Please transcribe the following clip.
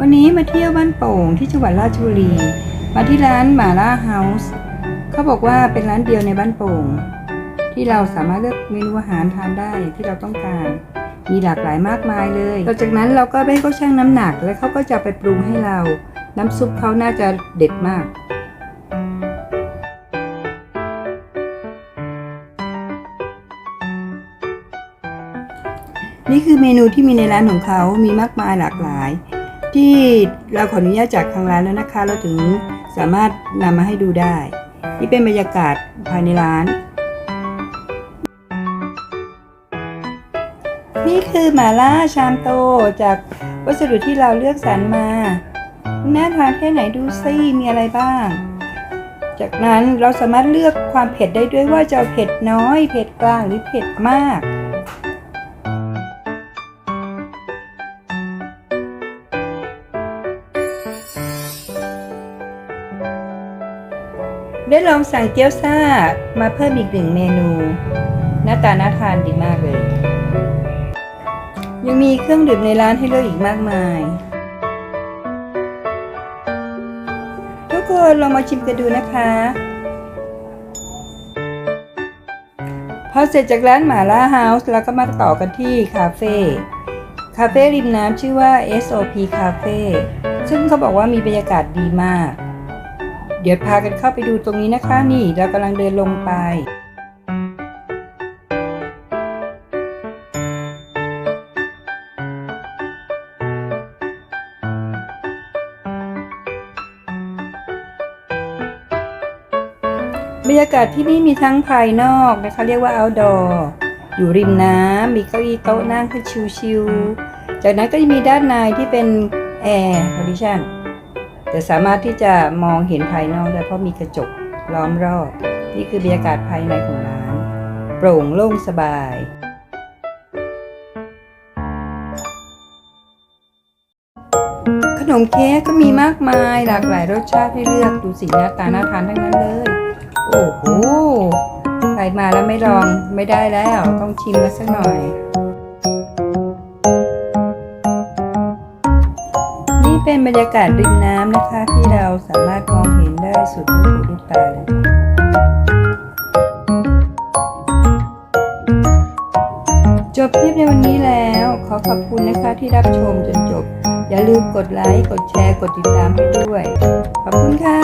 วันนี้มาเที่ยวบ้านโป่งที่จังหวัดราชบุรี มาที่ร้านหมาล่าเฮาส์เขาบอกว่าเป็นร้านเดียวในบ้านโป่ง ที่เราสามารถเลือกเมนูอาหารทานได้ที่เราต้องการ มีหลากหลายมากมายเลยต่อจากนั้นเราก็ไปเขาชั่งน้ำหนัก แล้วเขาก็จะไปปรุงให้เรา น้ำซุปเขาน่าจะเด็ดมากนี่คือเมนูที่มีในร้านของเขามีมากมายหลากหลาย ที่เราขออนุญาตจากทางร้านแล้วนะคะ เราถึงสามารถนำมาให้ดูได้ นี่เป็นบรรยากาศภายในร้าน นี่คือหมาล่าชามโตจากวัสดุที่เราเลือกสรรมาน่าทานแค่ไหนดูซิมีอะไรบ้าง จากนั้นเราสามารถเลือกความเผ็ดได้ด้วยว่าจะเอาเผ็ดน้อย เผ็ดกลางหรือเผ็ดมาก ได้ลองสั่งเกี๊ยวซ่ามาเพิ่มอีกหนึ่งเมนู หน้าตาน่าทานดีมากเลย ยังมีเครื่องดื่มในร้านให้เลือกอีกมากมาย ทุกคนลองมาชิมกันดูนะคะ พอเสร็จจากร้านหมาล่าเฮาส์เราก็มาต่อกันที่คาเฟ่คาเฟ่ริมน้ำชื่อว่า SOP Cafe ซึ่งเขาบอกว่ามีบรรยากาศดีมาก เดี๋ยวพากันเข้าไปดูตรงนี้นะคะนี่เรากำลังเดินลงไปบรรยากาศที่นี่มีทั้งภายนอกนะคะเรียกว่า outdoor อยู่ริมน้ำมีเก้าอี้โต๊ะนั่งให้ชิวๆจากนั้นก็จะมีด้านในที่เป็นแอร์คอนดิชัน แต่สามารถที่จะมองเห็นภายนอกได้เพราะมีกระจกล้อมรอบ นี่คือบรรยากาศภายในของร้าน โปร่งโล่งสบายขนมเค้กก็มีมากมายหลากหลายรสชาติให้เลือกดูสิหน้าตาน่าทานทั้งนั้นเลย โอ้โหใครมาแล้วไม่ลองไม่ได้แล้ว ต้องชิมกันสักหน่อย เป็นบรรยากาศริมน้ำนะคะ ที่เราสามารถมองเห็นได้สุดลูกหูลูกตาเลยจบคลิปในวันนี้แล้ว ขอขอบคุณนะคะที่รับชมจนจบ อย่าลืมกดไลค์ กดแชร์ กดติดตามให้ด้วย ขอบคุณค่ะ